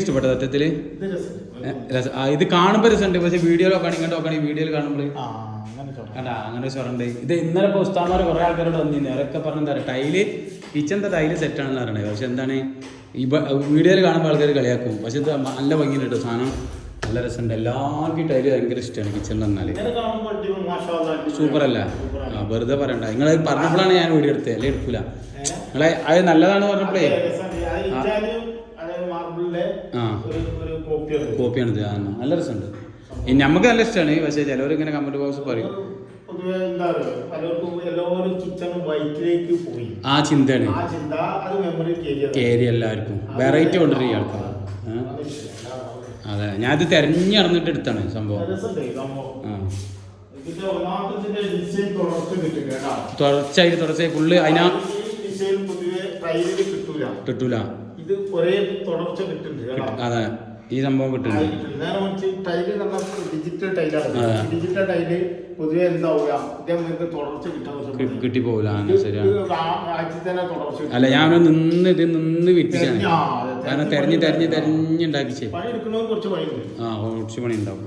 ഇഷ്ടപ്പെട്ട സത്യത്തിൽ ഇത് കാണുമ്പോൾ രസമുണ്ട്. പക്ഷെ വീഡിയോയിലൊക്കെ ഇങ്ങോട്ട് നോക്കുകയാണെങ്കിൽ വീഡിയോയിൽ കാണുമ്പോൾ കണ്ടാ അങ്ങനെ ഒരു ഇത് ഇന്നലെ ഇപ്പോൾ ഉസ്താമാർ കുറേ ആൾക്കാരോട് വന്നിരുന്നു. അവരൊക്കെ പറഞ്ഞ എന്താ പറയുക ടൈൽ കിച്ചന്റെ ടൈൽ സെറ്റാണെന്ന് പറയണത് പക്ഷെ എന്താണ്? ഈ വീഡിയോയിൽ കാണുമ്പോൾ ആൾക്കാർ കളിയാക്കും. പക്ഷെ ഇത് നല്ല ഭംഗിയുണ്ട് കേട്ടോ സാധനം. നല്ല രസമുണ്ട്. എല്ലാവർക്കും ഈ ടൈൽ ഭയങ്കര ഇഷ്ടമാണ് കിച്ചണിൽ വന്നാൽ. സൂപ്പർ അല്ല വെറുതെ പറയണ്ട. നിങ്ങൾ പറഞ്ഞപ്പോഴാണ് ഞാൻ വീഡിയോ എടുത്തത്. അല്ലേ എടുക്കൂല? നിങ്ങളെ അത് നല്ലതാണ് പറഞ്ഞപ്പോഴേ. കോപ്പിയാണിത് ആ നല്ല രസമുണ്ട്. നമുക്ക് നല്ല ഇഷ്ടമാണ് പക്ഷേ ചിലവർ ഇങ്ങനെ കമന്റ് ബോക്സ് പറയും. ആ ചിന്തയാണ്. കേരി എല്ലാവർക്കും. വെറൈറ്റി കൊണ്ടുവരും ആൾക്കാർ അതെ. ഞാൻ ഇത് തെരഞ്ഞു നടന്നിട്ട് എടുത്താണ് സംഭവം. ആ. തുടർച്ചയായിട്ട് തുടർച്ചയായി ഫുള്ള് അതിനാ കിട്ടൂല. ഇത് ഒരേ തുടർച്ച കിട്ടുന്നുണ്ട് അതെ. ഈ സംഭവം കിട്ടുന്നുണ്ട് ടൈൽ നല്ല ഡിജിറ്റൽ ടൈലാണ്. ഡിജിറ്റൽ ടൈൽ പൊതുവെ എന്താവുക ഇതേമാതിരി തുടർച്ച കിട്ടാൻ കുറച്ച് കി- പണിയാണ്. കിട്ടിപ്പോകൂല ആ ഇത് ശരിയാണ്. ഇത് ആ- ആഴ്ചയിൽ തന്നെ തുടർച്ച അല്ല ഞാൻ നിന്ന് ഇത് നിന്ന് വിറ്റിച്ചാണ്. കാരണം തെരഞ്ഞ് തെരഞ്ഞ് തെരഞ്ഞുണ്ടാക്കിച്ചേ ആ കുറച്ച് പണി ഉണ്ടാവും